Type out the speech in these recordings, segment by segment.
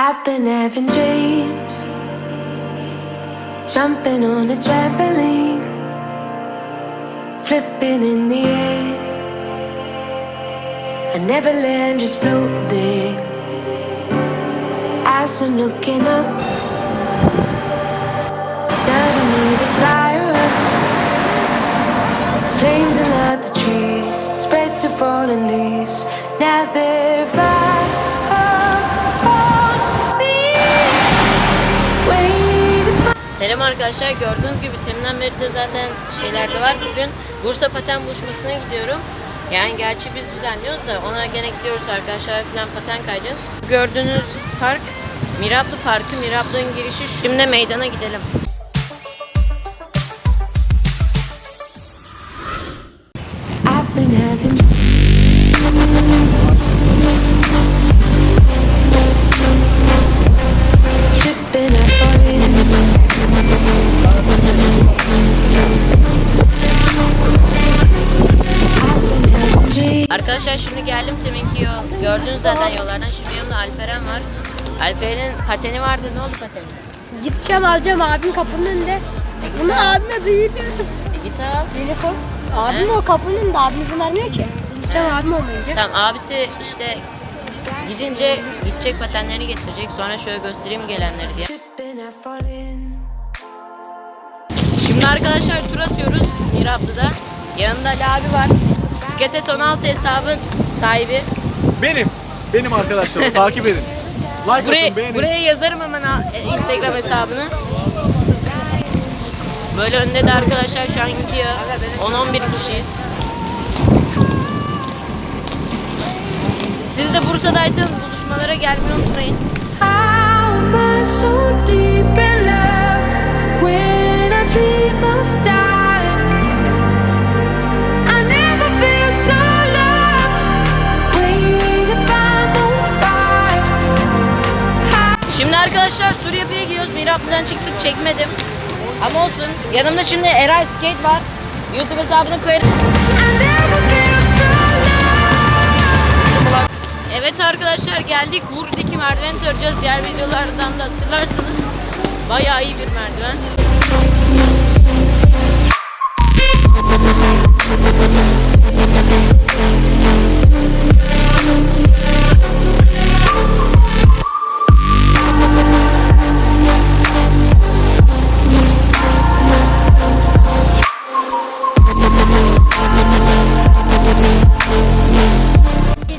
I've been having dreams, jumping on a trampoline, flipping in the air. I never land, just float there. As I'm looking up, suddenly the sky erupts. Flames light the trees, spread to fallen leaves. Now they're Selam arkadaşlar gördüğünüz gibi teminden beri de zaten şeylerde var. Bugün Bursa Paten Buluşması'na gidiyorum. Yani gerçi biz düzenliyoruz da ona gene gidiyoruz arkadaşlar falan paten kayacağız. Gördüğünüz park Mirablı Parkı. Mirablı'nın girişi. Şimdi meydana gidelim. I've been having Arkadaşlar şimdi geldim teminki yol. Gördüğünüz zaten yollardan. Şimdi yanımda Alperen var. Alperen'in pateni vardı. Ne oldu pateni? Gideceğim alacağım abim kapının önünde. Bunu abime duyuruyorum. E git al. Telefon. Abim o kapının önünde abim izin vermiyor ki. Gideceğim abim olmayınca. Tamam abisi işte gidince gidecek patenlerini getirecek. Sonra şöyle göstereyim gelenleri diye. Şimdi arkadaşlar tur atıyoruz Mirablı'da. Yanında Ali abi var. Skates 16 hesabın sahibi. Benim. Benim arkadaşlarım. takip edin. Like Buraya, atın, beğenin. buraya yazarım hemen e, Instagram hesabını. Böyle önde de arkadaşlar şu an gidiyor. 10-11 kişiyiz. Siz de Bursa'daysanız buluşmalara gelmeyi unutmayın. How am I so deep in love when I dream arkadaşlar Suriye'ye gidiyoruz. Miraplı'dan çıktık çekmedim. Ama olsun. Yanımda şimdi Eray Skate var. YouTube hesabını koyarım. Evet arkadaşlar geldik. Buradaki merdiven tarayacağız. Diğer videolardan da hatırlarsınız. Bayağı iyi bir merdiven.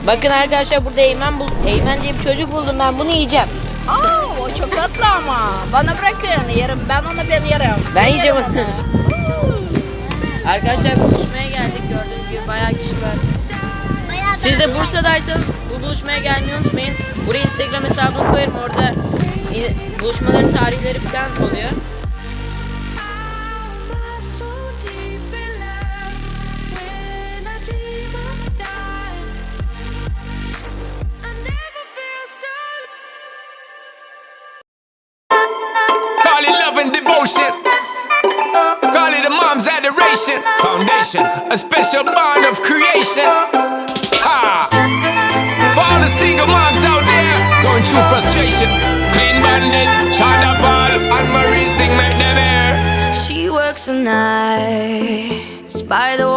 Bakın arkadaşlar burada Eymen bul Eymen diye bir çocuk buldum ben bunu yiyeceğim. Oo, o çok tatlı ama. Bana bırakın. Yerim. Ben onu ben yerim. Ben yiyeceğim onu. arkadaşlar buluşmaya geldik gördüğünüz gibi bayağı kişi var. Siz de Bursa'daysanız bu buluşmaya gelmeyi unutmayın. Buraya Instagram hesabını koyarım orada buluşmaların tarihleri falan oluyor. Devotion. Call it a mom's adoration. Foundation, a special bond of creation. Ah. For all the single moms out there going through frustration. Clean bandit, China ball, and Marie thing make them air. She works the nights by the